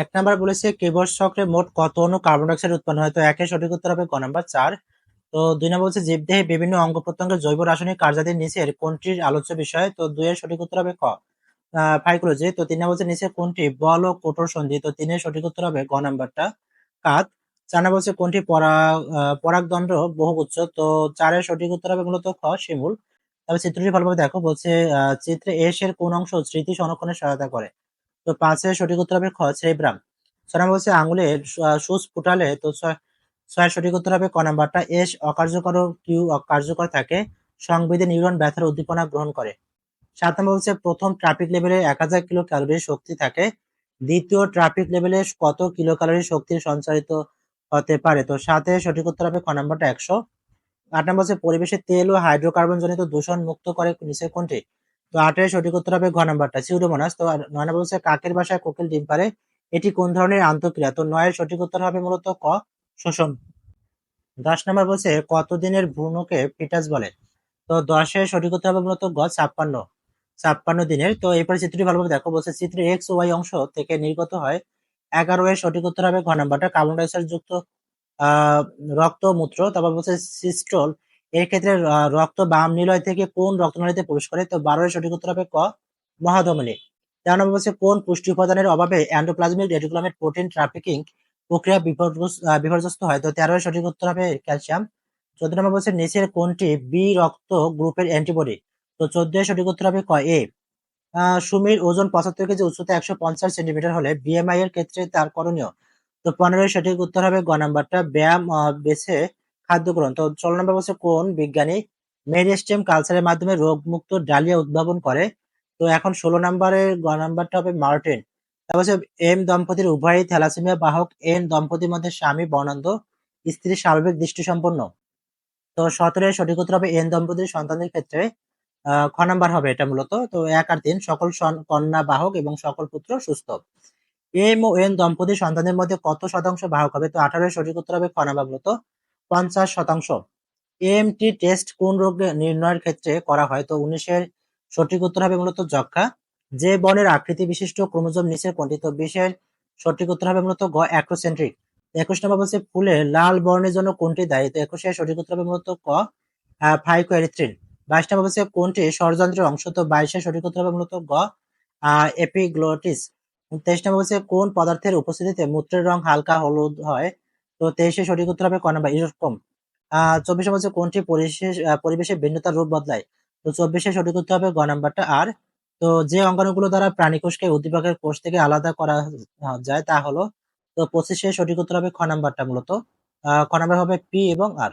এক নাম্বার বলেছে, কেবল চক্রে মোট কত অণু কার্বন ডাইঅক্সাইড উৎপন্ন হয়? তো একের সঠিক উত্তর হবে ক নাম্বার চার। তো দুই নম্বর বলছে, জীবদেহে বিভিন্ন অঙ্গ প্রত্যঙ্গের জৈব রাসায়নিক কার্যাদির নিচের কোনটির আলোচ্য বিষয়? তো দুইয়ের সঠিক উত্তর হবে ক। ফাইকোলজি তো তিন নম্বর বলছে, নিচের কোনটি বল ও কঠোর সন্ধি? তো তিনের সঠিক উত্তর হবে গ নাম্বারটা কাত। চার নম্বর বলছে, কোনটি পরা পরাগদণ্ড বহুগুচ্ছ? তো চারের সঠিক উত্তর হবে মূলত খ, শিমুল। তবে চিত্রটি ভালোভাবে দেখো, বলছে চিত্রে এস এর কোন অংশ স্মৃতি সংরক্ষণে সহায়তা করে। তো পাঁচের সঠিক উত্তর হবে খ সেব্রাম ছয় নম্বর বলছে আঙুলের সুচ ফুটালে তো ছয় সঠিক উত্তর হবে ক নাম্বারটা। এস, অকার্যকর কিউ কার্যকর থাকে। সংবেদী নিউরন ব্যথার উদ্দীপনা গ্রহণ করে। সাত নম্বর হচ্ছে প্রথম ট্রাফিক লেভেলে এক হাজার কিলো ক্যালোরির শক্তি থাকে। দ্বিতীয় ট্রাফিক লেভেলে কত কিলো ক্যালোরি শক্তি সঞ্চারিত হতে পারে? তো সাথে সঠিক উত্তর হবে ক নাম্বারটা একশো। আট নম্বর হচ্ছে পরিবেশে তেল ও হাইড্রোকার্বন জনিত দূষণ মুক্ত করে নিচে কোনটি? তো আটের সঠিক উত্তর হবে ঘ নাম্বারটা সিউডোমোনাস তো নয় নম্বর হচ্ছে কাকের বাসায় কোকিল ডিম পারে এটি কোন ধরনের আন্তঃক্রিয়া? তো নয়ের সঠিক উত্তর হবে মূলত ক, শোষণ। দশ নম্বর বলছে কতদিনের ভ্রূণকে ফিটাস বলে? তো দশের সঠিক উত্তর হবে মূলত গ, ছাপ্পান্ন। ছাপ্পান্ন দিনের। তো এরপরে চিত্রটি ভালোভাবে দেখো, বলছে চিত্রে এক্স ওয়াই অংশ থেকে নির্গত হয়। এগারো এর সঠিক উত্তর হবে ঘ নাম্বারটা কার্বন ডাইঅক্সাইড যুক্ত রক্ত, মূত্র। তারপর বলছে সিস্টল এর ক্ষেত্রে রক্ত বাম নিলয় থেকে কোন রক্তনালীতে প্রবেশ করে? তো বারো সঠিক উত্তর হবে ক, মহাধমনী। তেরো নম্বর কোন পুষ্টি উপাদানের অভাবে অ্যান্ডোপ্লাজমিক রেটিকুলামের প্রোটিন ট্রাফিকিং প্রক্রিয়া বিপর্যস্ত হয়? তো তেরো সঠিক উত্তর হবে ক্যালসিয়াম। চোদ্দ নম্বর বলছে নিচের কোনটি? বি রক্ত গ্রুপের অ্যান্টিবডি। তো চোদ্দ সঠিক উত্তর হবে ক, এ। সুমির ওজন পঁচাত্তর কেজি, উচ্চতা একশো পঞ্চাশ সেন্টিমিটার হলে বিএমআই এর ক্ষেত্রে তার করণীয়। তো পনেরো সঠিক উত্তর হবে গ নাম্বারটা। ব্যায়াম বেছে খাদ্য গ্রহণ তো নম্বর বলছে কোন বিজ্ঞানী মেরিস্টেম কালচারের মাধ্যমে রোগমুক্ত ডালিয়া উদ্ভাবন করে? তো এখন ষোলো নম্বরের গ নাম্বারটা হবে মার্টিন। তারপর এম দম্পতির উভয়ই থ্যালাসেমিয়া বাহক, এন দম্পতির মধ্যে স্বামী বর্ণান্ধ, স্ত্রী স্বাভাবিক দৃষ্টি সম্পন্ন তো সতেরো সঠিক উত্তর হবে এন দম্পতির সন্তানের ক্ষেত্রে খ নাম্বার হবে এটা মূলত। তো এক আর তিন, সকল কন্যা বাহক এবং সকল পুত্র সুস্থ। এম ও এন দম্পতির সন্তানের মধ্যে কত শতাংশ বাহক হবে? তো আঠারো সঠিক উত্তর হবে খ নাম্বার মূলত। পঞ্চাশ শতাংশ। এএমটি টেস্ট কোন রোগ নির্ণয়ের ক্ষেত্রে করা হয়? তো উনিশের সঠিক উত্তর হবে মূলত যক্ষা যে বর্ণের আকৃতি বিশিষ্ট ক্রোমোজোম নিচের কোনটি তো বিশের সঠিক উত্তর হবে মূলত গ অ্যাক্রোসেন্ট্রিক একুশ নম্বর বলছে ফুলে লাল বর্ণের জন্য কোনটি দায়ী? তো একুশের সঠিক উত্তর হবে মূলত ক ফাইকোএরিথ্রিন বাইশ নম্বর বলছে কোনটি ষড়যন্ত্রের অংশ? তো বাইশের সঠিক উত্তর হবে মূলত গ এপিগ্লোটিস তেইশ নম্বর বলছে কোন পদার্থের উপস্থিতিতে মূত্রের রং হালকা হলুদ হয়? তো তেইশে সঠিক উত্তর হবে ক নাম্বার এরকম আহ, চব্বিশে বলছে কোনটি পরিবেশ পরিবেশে ভিন্নতার রূপ বদলায়? তো চব্বিশে সঠিক উত্তর হবে গ নাম্বারটা আর। তো যে অঙ্গাণুগুলো দ্বারা প্রাণী কোষকে উদ্দীপকের কোষ থেকে আলাদা করা যায় তা হলো, তো পঁচিশে সঠিক উত্তর হবে খ নাম্বারটা মূলত। খ নাম্বার হবে পি এবং আর।